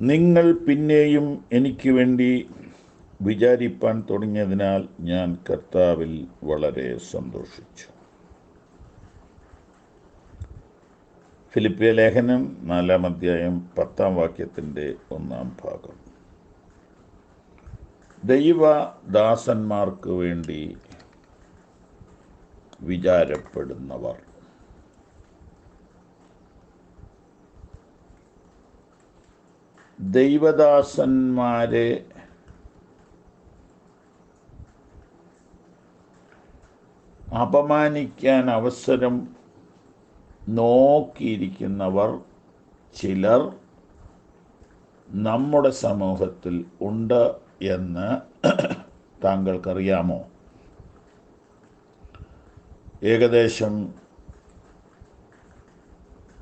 നിങ്ങൾ പിന്നെയും എനിക്ക് വേണ്ടി വിചാരിപ്പാൻ തുടങ്ങിയതിനാൽ ഞാൻ കർത്താവിൽ വളരെ സന്തോഷിച്ചു. ഫിലിപ്പിയ ലേഖനം നാലാം അധ്യായം പത്താം വാക്യത്തിന്റെ ഒന്നാം ഭാഗം. ദൈവ ദാസന്മാർക്ക് വേണ്ടി വിചാരപ്പെടുന്നവർ. ദൈവദാസന്മാരെ അപമാനിക്കാൻ അവസരം നോക്കിയിരിക്കുന്നവർ ചിലർ നമ്മുടെ സമൂഹത്തിൽ ഉണ്ട് എന്ന് താങ്കൾക്കറിയാമോ? ഏകദേശം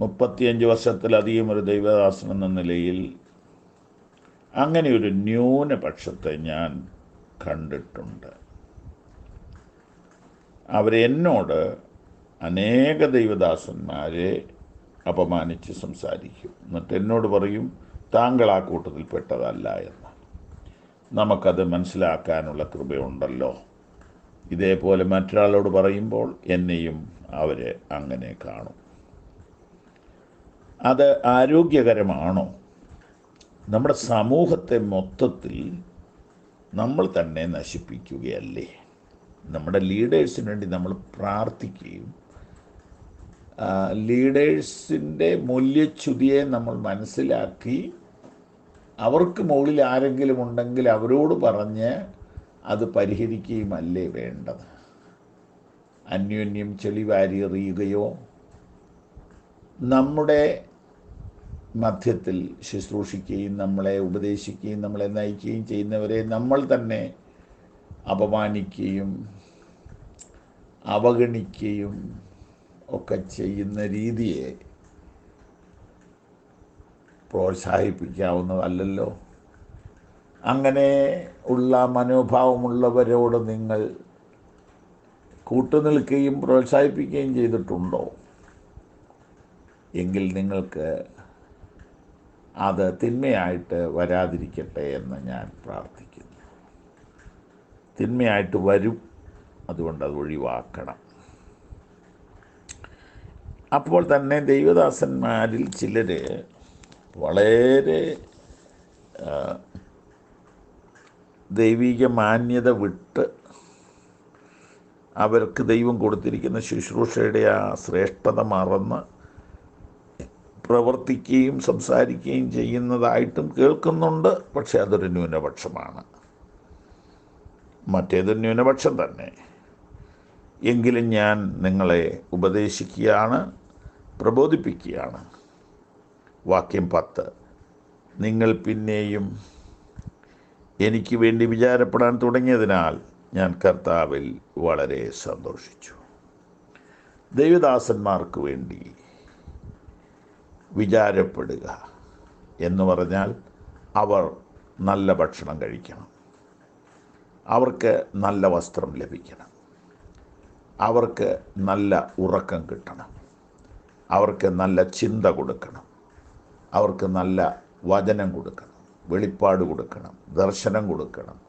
മുപ്പത്തിയഞ്ച് വർഷത്തിലധികം ഒരു ദൈവദാസൻ എന്ന നിലയിൽ അങ്ങനെ ഒരു ന്യൂനപക്ഷത്തെ ഞാൻ കണ്ടിട്ടുണ്ട്. അവരെന്നോട് അനേക ദൈവദാസന്മാരെ അപമാനിച്ച് സംസാരിക്കും. എന്നിട്ട് എന്നോട് പറയും താങ്കൾ ആ കൂട്ടത്തിൽപ്പെട്ടതല്ല എന്ന്. നമുക്കത് മനസ്സിലാക്കാനുള്ള കൃപയുണ്ടല്ലോ. ഇതേപോലെ മറ്റൊരാളോട് പറയുമ്പോൾ എന്നെയും അവർ അങ്ങനെ കാണും. അത് ആരോഗ്യകരമാണോ? നമ്മുടെ സമൂഹത്തെ മൊത്തത്തിൽ നമ്മൾ തന്നെ നശിപ്പിക്കുകയല്ലേ? നമ്മുടെ ലീഡേഴ്സിന് വേണ്ടി നമ്മൾ പ്രാർത്ഥിക്കുകയും ലീഡേഴ്സിന്റെ മൂല്യച്യുതിയെ നമ്മൾ മനസ്സിലാക്കി അവർക്ക് മുകളിൽ ആരെങ്കിലും ഉണ്ടെങ്കിൽ അവരോട് പറഞ്ഞ് അത് പരിഹരിക്കുകയുമല്ലേ വേണ്ടത്? അന്യോന്യം ചെളി വാരിയെറിയുകയോ നമ്മുടെ മധ്യത്തിൽ ശുശ്രൂഷിക്കുകയും നമ്മളെ ഉപദേശിക്കുകയും നമ്മളെ നയിക്കുകയും ചെയ്യുന്നവരെ നമ്മൾ തന്നെ അപമാനിക്കുകയും അവഗണിക്കുകയും ഒക്കെ ചെയ്യുന്ന രീതിയെ പ്രോത്സാഹിപ്പിക്കാവുന്നതല്ലോ അങ്ങനെ ഉള്ള മനോഭാവമുള്ളവരോട് നിങ്ങൾ കൂട്ടുനിൽക്കുകയും പ്രോത്സാഹിപ്പിക്കുകയും ചെയ്തിട്ടുണ്ടോ? എങ്കിൽ നിങ്ങൾക്ക് അത് തിന്മയായിട്ട് വരാതിരിക്കട്ടെ എന്ന് ഞാൻ പ്രാർത്ഥിക്കുന്നു. തിന്മയായിട്ട് വരും അതുകൊണ്ട് അത് ഒഴിവാക്കണം. അപ്പോൾ തന്നെ ദൈവദാസന്മാരിൽ ചിലർ വളരെ ദൈവിക മാന്യത വിട്ട് അവർക്ക് ദൈവം കൊടുത്തിരിക്കുന്ന ശുശ്രൂഷയുടെ ആ ശ്രേഷ്ഠത മറന്ന് പ്രവർത്തിക്കുകയും സംസാരിക്കുകയും ചെയ്യുന്നതായിട്ടും കേൾക്കുന്നുണ്ട്. പക്ഷെ അതൊരു ന്യൂനപക്ഷമാണ്. മറ്റേതൊരു ന്യൂനപക്ഷം തന്നെ. എങ്കിലും ഞാൻ നിങ്ങളെ ഉപദേശിക്കുകയാണ് പ്രബോധിപ്പിക്കുകയാണ്. വാക്യം പത്ത്. നിങ്ങൾ പിന്നെയും എനിക്ക് വേണ്ടി വിചാരപ്പെടാൻ തുടങ്ങിയതിനാൽ ഞാൻ കർത്താവിൽ വളരെ സന്തോഷിച്ചു. ദൈവദാസന്മാർക്ക് വേണ്ടി വിചാരപ്പെടുക എന്ന് പറഞ്ഞാൽ അവർ നല്ല ഭക്ഷണം കഴിക്കണം. അവർക്ക് നല്ല വസ്ത്രം ലഭിക്കണം. അവർക്ക് നല്ല ഉറക്കം കിട്ടണം. അവർക്ക് നല്ല ചിന്ത കൊടുക്കണം. അവർക്ക് നല്ല വചനം കൊടുക്കണം. വെളിപ്പാട് കൊടുക്കണം. ദർശനം കൊടുക്കണം.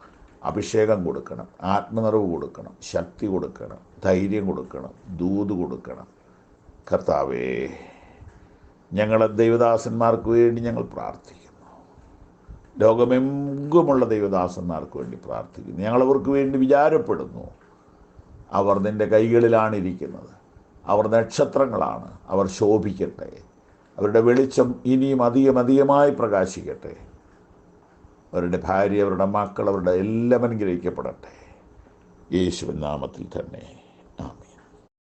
അഭിഷേകം കൊടുക്കണം. ആത്മനിറവ് കൊടുക്കണം. ശക്തി കൊടുക്കണം. ധൈര്യം കൊടുക്കണം. ദൂത് കൊടുക്കണം. കർത്താവേ ഞങ്ങളെ ദൈവദാസന്മാർക്ക് വേണ്ടി ഞങ്ങൾ പ്രാർത്ഥിക്കുന്നു. ലോകമെങ്കുമുള്ള ദൈവദാസന്മാർക്ക് വേണ്ടി പ്രാർത്ഥിക്കുന്നു. ഞങ്ങളവർക്ക് വേണ്ടി വിചാരപ്പെടുന്നു. അവർ നിന്റെ കൈകളിലാണ് ഇരിക്കുന്നത്. അവർ നക്ഷത്രങ്ങളാണ്. അവർ ശോഭിക്കട്ടെ. അവരുടെ വെളിച്ചം ഇനിയും അധികം അധികമായി പ്രകാശിക്കട്ടെ. അവരുടെ ഭാര്യ അവരുടെ മക്കൾ അവരുടെ എല്ലാം അനുഗ്രഹിക്കപ്പെടട്ടെ. യേശുവിൻ നാമത്തിൽ തന്നെ.